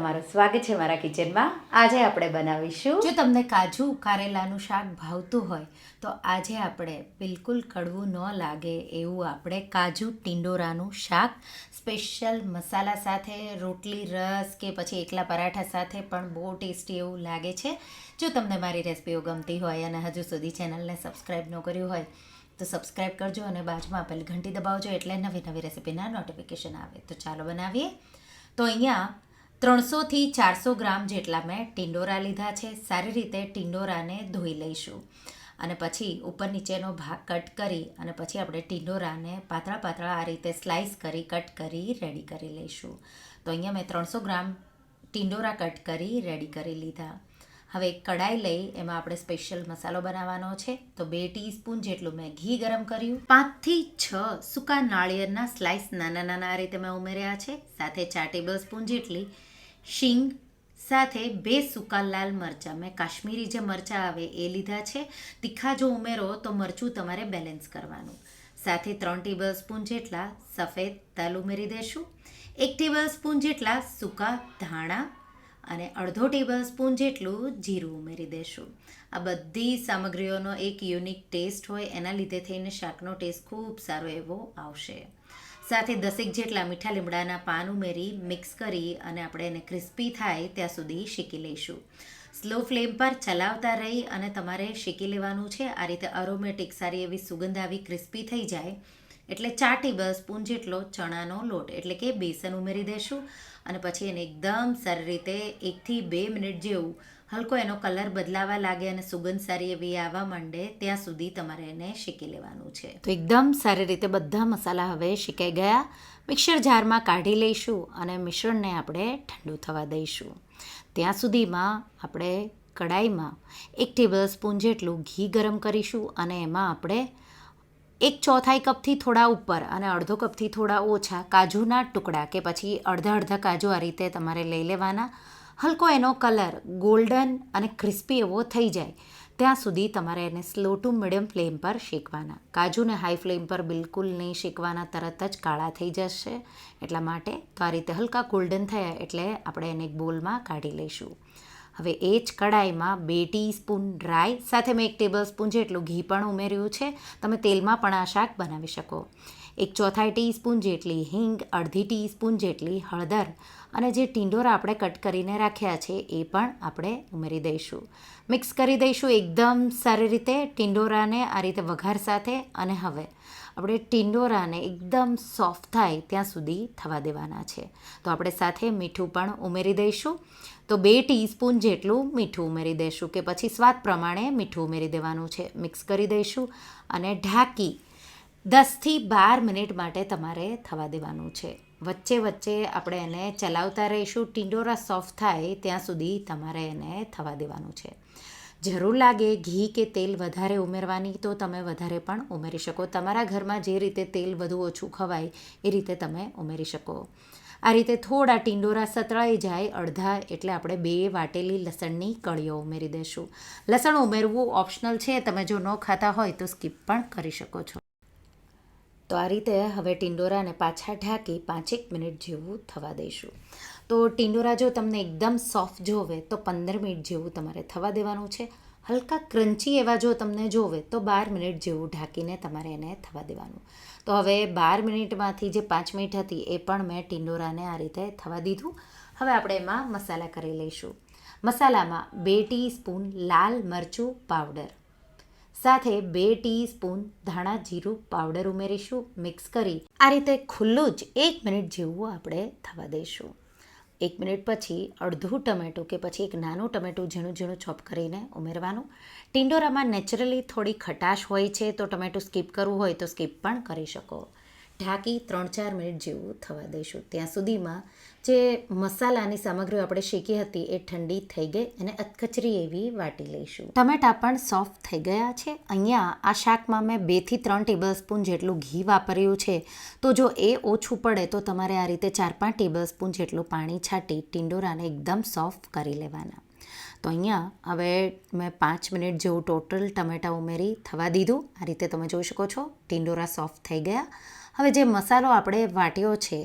તમારું સ્વાગત છે મારા કિચનમાં. આજે આપણે બનાવીશું જો તમને કાજુ કારેલાનું શાક ભાવતું હોય, તો આજે આપણે બિલકુલ કડવું ન લાગે એવું આપણે કાજુ ટિંડોરાનું શાક, સ્પેશિયલ મસાલા સાથે, રોટલી, રસ કે પછી એકલા પરાઠા સાથે પણ બહુ ટેસ્ટી એવું લાગે છે. જો તમને મારી રેસિપીઓ ગમતી હોય અને હજુ સુધી ચેનલને સબસ્ક્રાઈબ ન કર્યું હોય, તો સબસ્ક્રાઈબ કરજો અને બાજુમાં આપેલ ઘંટી દબાવજો એટલે નવી નવી રેસિપીના નોટિફિકેશન આવે. તો ચાલો બનાવીએ. તો અહીંયા ત્રણસોથી ચારસો ગ્રામ જેટલા મેં ટિંડોરા લીધા છે. સારી રીતે ટિંડોરાને ધોઈ લઈશું. અને પછી ઉપર નીચેનો ભાગ કટ કરી અને પછી આપણે ટિંડોરાને પાતળા પાતળા આ રીતે સ્લાઇસ કરી, કટ કરી, રેડી કરી લઈશું. તો અહીંયા મેં ત્રણસો ગ્રામ ટિંડોરા કટ કરી, રેડી કરી લીધા. હવે કડાઈ લઈ એમાં આપણે સ્પેશિયલ મસાલો બનાવવાનો છે. તો બે ટીસ્પૂન જેટલું મેં ઘી ગરમ કર્યું. પાંચથી છ સૂકા નાળિયેરના સ્લાઇસ નાના નાના આ રીતે મેં ઉમેર્યા છે. સાથે ચાર ટેબલ સ્પૂન જેટલી શીંગ સાથે બે સૂકા લાલ મરચાં. મેં કાશ્મીરી જે મરચાં આવે એ લીધા છે. તીખા જો ઉમેરો તો મરચું તમારે બેલેન્સ કરવાનું. સાથે ત્રણ ટેબલ સ્પૂન જેટલા સફેદ તલ ઉમેરી દેશું. એક ટેબલ સ્પૂન જેટલા સૂકા ધાણા અને અડધો ટેબલ સ્પૂન જેટલું જીરું ઉમેરી દેશું. આ બધી સામગ્રીઓનો એક યુનિક ટેસ્ટ હોય. એના લીધે થઈને શાકનો ટેસ્ટ ખૂબ સારો એવો આવશે. સાથે દસેક જેટલા મીઠા લીમડાના પાન ઉમેરી, મિક્સ કરી અને આપણે એને ક્રિસ્પી થાય ત્યાં સુધી શેકી લઈશું. સ્લો ફ્લેમ પર ચલાવતા રહી અને તમારે શેકી લેવાનું છે. આ રીતે અરોમેટિક સારી એવી સુગંધ આવી ક્રિસ્પી થઈ જાય. એટલે ચાર ટેબલ સ્પૂન જેટલો ચણાનો લોટ, એટલે કે બેસન ઉમેરી દેશું અને પછી એને એકદમ સારી રીતે એકથી બે મિનિટ જેવું હલકો એનો કલર બદલાવા લાગે અને સુગંધ સારી એવી આવવા માંડે, ત્યાં સુધી તમારે એને શેકી લેવાનું છે. તો એકદમ સારી રીતે બધા મસાલા હવે શેકાઈ ગયા. મિક્સર જારમાં કાઢી લઈશું અને મિશ્રણને આપણે ઠંડુ થવા દઈશું. ત્યાં સુધીમાં આપણે કડાઈમાં એક ટેબલ સ્પૂન જેટલું ઘી ગરમ કરીશું અને એમાં આપણે એક ચોથાઈ કપથી થોડા ઉપર અને અડધો કપથી થોડા ઓછા કાજુના ટુકડા કે પછી અડધા અડધા કાજુ આ રીતે તમારે લઈ લેવાના. હલકો એનો કલર ગોલ્ડન અને ક્રિસ્પી એવો થઈ જાય. ત્યાં સુધી તમારે એને સ્લો ટુ મીડિયમ ફ્લેમ પર શેકવાના. કાજુને હાઈ ફ્લેમ પર બિલકુલ નહીં શેકવાના, તરત જ કાળા થઈ જશે. એટલા માટે તો આ રીતે હલકા ગોલ્ડન થયા એટલે આપણે એને એક બોલમાં કાઢી લઈશું. હવે એ જ કડાઈમાં બે ટીસ્પૂન ડ્રાય સાથે મેં એક ટેબલ સ્પૂન જેટલું ઘી પણ ઉમેર્યું છે. તમે તેલમાં પણ આ શાક બનાવી શકો. એક ચોથાઈ ટીસ્પૂન જેટલી હિંગ, અડધી ટીસ્પૂન જેટલી હળદર અને જે ટીંડોરા આપણે કટ કરીને રાખ્યા છે એ પણ આપણે ઉમેરી દઈશું. મિક્સ કરી દઈશું એકદમ સારી રીતે ટીંડોરાને આ રીતે વઘાર સાથે અને હવે આપણે ટિંડોરાને એકદમ સોફ્ટ થાય ત્યાં સુધી થવા દેવાના છે. તો આપણે સાથે મીઠું પણ ઉમેરી દઈશું. તો બે ટીસ્પૂન જેટલું મીઠું ઉમેરી દઈશું કે પછી સ્વાદ પ્રમાણે મીઠું ઉમેરી દેવાનું છે. મિક્સ કરી દઈશું અને ઢાંકી દસથી બાર મિનિટ માટે તમારે થવા દેવાનું છે. વચ્ચે વચ્ચે આપણે એને ચલાવતા રહીશું. ટિંડોરા સોફ્ટ થાય ત્યાં સુધી તમારે એને થવા દેવાનું છે. જરૂર લાગે ઘી કે તેલ વધારે ઉમેરવાની, તો તમે વધારે પણ ઉમેરી શકો. તમારા ઘરમાં જે રીતે તેલ વધુ ઓછું ખવાય, એ રીતે તમે ઉમેરી શકો. આ રીતે થોડા ટીંડોરા સતળાઈ જાય, અડધા એટલે આપણે બે વાટેલી લસણની કળીઓ ઉમેરી દઈશું લસણ ઉમેરવું ઓપ્શનલ છે, તમે જો ન ખાતા હોય તો સ્કીપ પણ કરી શકો છો. તો આ રીતે હવે ટિંડોરાને પાછા ઢાંકી પાંચેક મિનિટ જેવું થવા દઈશું. તો ટીંડોરા જો તમને એકદમ સોફ્ટ જોવે, તો પંદર મિનિટ જેવું તમારે થવા દેવાનું છે. હલકા ક્રન્ચી એવા જો તમને જોવે, તો બાર મિનિટ જેવું ઢાંકીને તમારે એને થવા દેવાનું. તો હવે બાર મિનિટમાંથી જે પાંચ મિનિટ હતી, એ પણ મેં ટીંડોરાને આ રીતે થવા દીધું. હવે આપણે એમાં મસાલા કરી લઈશું. મસાલામાં બે ટીસ્પૂન લાલ મરચું પાવડર. સાથે બે ટીસ્પૂન ધાણા જીરું પાવડર ઉમેરીશું. મિક્સ કરી આ રીતે ખુલ્લું જ એક મિનિટ જેવું આપણે થવા દઈશું એક મિનિટ પછી અડધું ટમેટું કે પછી એક નાનું ટમેટું ઝીણું ઝીણું ચોપ કરીને ઉમેરવાનું. ટિંડોરામાં નેચરલી થોડી ખટાશ હોય છે તો ટમેટું સ્કીપ કરવું હોય તો સ્કીપ પણ કરી શકો. ઢાંકી ત્રણ ચાર મિનિટ જેવું થવા દઈશું. ત્યાં સુધીમાં જે મસાલાની સામગ્રીઓ આપણે શેકી હતી એ ઠંડી થઈ ગઈ અને અધકચરી એવી વાટી લઈશું. ટમેટા પણ સોફ્ટ થઈ ગયા છે. અહીંયા આ શાકમાં મેં બેથી ત્રણ ટેબલ સ્પૂન જેટલું ઘી વાપર્યું છે. તો જો એ ઓછું પડે તો તમારે આ રીતે ચાર પાંચ ટેબલ સ્પૂન જેટલું પાણી છાંટી ટિંડોરાને એકદમ સોફ્ટ કરી લેવાના. તો અહીંયા હવે મેં પાંચ મિનિટ જેવું ટોટલ ટમેટા ઉમેરી થવા દીધું. આ રીતે તમે જોઈ શકો છો, ટિંડોરા સોફ્ટ થઈ ગયા. હવે જે મસાલો આપણે વાટ્યો છે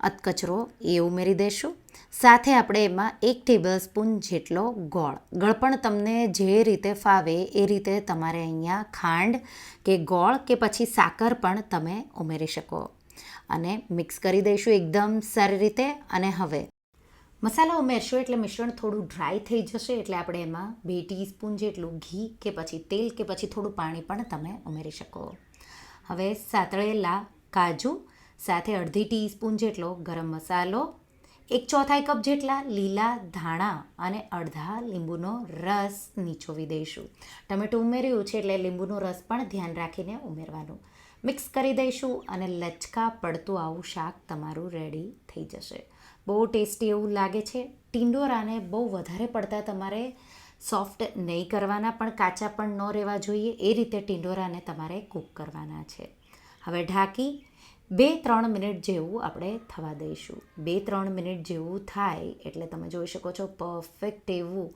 અધકચરો એ ઉમેરી દઈશું સાથે આપણે એમાં એક ટેબલ સ્પૂન જેટલો ગોળ. ગળપણ તમને જે રીતે ફાવે એ રીતે તમારે અહીંયા ખાંડ કે ગોળ કે પછી સાકર પણ તમે ઉમેરી શકો. અને મિક્સ કરી દઈશું એકદમ સારી રીતે અને હવે. મસાલા ઉમેરશો એટલે મિશ્રણ થોડું ડ્રાય થઈ જશે એટલે આપણે એમાં બે ટીસ્પૂન જેટલું ઘી કે પછી તેલ કે પછી થોડું પાણી પણ તમે ઉમેરી શકો. હવે સાતળેલા કાજુ સાથે અડધી ટીસ્પૂન જેટલો ગરમ મસાલો, એક ચોથાઈ કપ જેટલા લીલા ધાણા અને અડધા લીંબુનો રસ નીચોવી દઈશું. ટમેટું ઉમેર્યું છે એટલે લીંબુનો રસ પણ ધ્યાન રાખીને ઉમેરવાનું. મિક્સ કરી દઈશું અને લચકા પડતું આવું શાક તમારું રેડી થઈ જશે. બહુ ટેસ્ટી એવું લાગે છે. ટિંડોરાને બહુ વધારે પડતા તમારે સોફ્ટ નહીં કરવાના, પણ કાચા પણ ન રહેવા જોઈએ. એ રીતે ટિંડોરાને તમારે કૂક કરવાના છે. હવે ઢાંકી બે ત્રણ મિનિટ જેવું આપણે થવા દઈશું. બે ત્રણ મિનિટ જેવું થાય એટલે તમે જોઈ શકો છો પરફેક્ટ એવું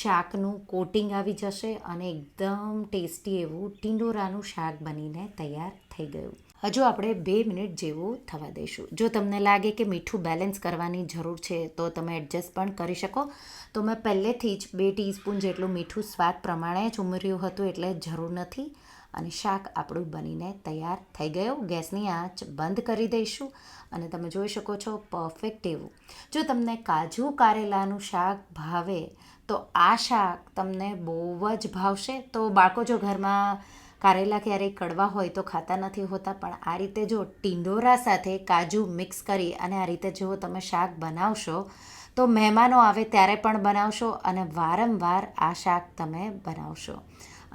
શાકનું કોટિંગ આવી જશે અને એકદમ ટેસ્ટી એવું ટીંડોરાનું શાક બનીને તૈયાર થઈ ગયું. હજુ આપણે બે મિનિટ જેવું થવા દઈશું. જો તમને લાગે કે મીઠું બેલેન્સ કરવાની જરૂર છે, તો તમે એડજસ્ટ પણ કરી શકો. તો મેં પહેલેથી જ બે ટીસ્પૂન જેટલું મીઠું સ્વાદ પ્રમાણે જ ઉમેર્યું હતું એટલે જરૂર નથી. અને શાક આપણું બનીને તૈયાર થઈ ગયું. ગેસની આંચ બંધ કરી દઈશું અને તમે જોઈ શકો છો પરફેક્ટ એવું. જો તમને કાજુ કારેલાનું શાક ભાવે, તો આ શાક તમને બહુ જ ભાવશે. તો બાળકો, જો ઘરમાં કારેલા ક્યારેય કડવા હોય તો ખાતા નથી હોતા, પણ આ રીતે જો ટિંડોરા સાથે કાજુ મિક્સ કરી અને આ રીતે જો તમે શાક બનાવશો, તો મહેમાનો આવે ત્યારે પણ બનાવશો અને વારંવાર આ શાક તમે બનાવશો.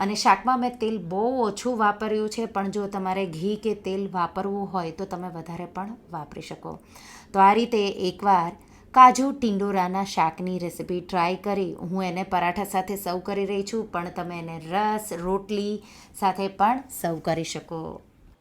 અને શાકમાં મેં તેલ બહુ ઓછું વાપર્યું છે, પણ જો તમારે ઘી કે તેલ વાપરવું હોય તો તમે વધારે પણ વાપરી શકો. તો આ રીતે એકવાર કાજુ ટિંડોરાના શાકની રેસીપી ટ્રાય કરી. હું એને પરાઠા સાથે સર્વ કરી રહી છું, પણ તમે એને રસ, રોટલી સાથે પણ સર્વ કરી શકો.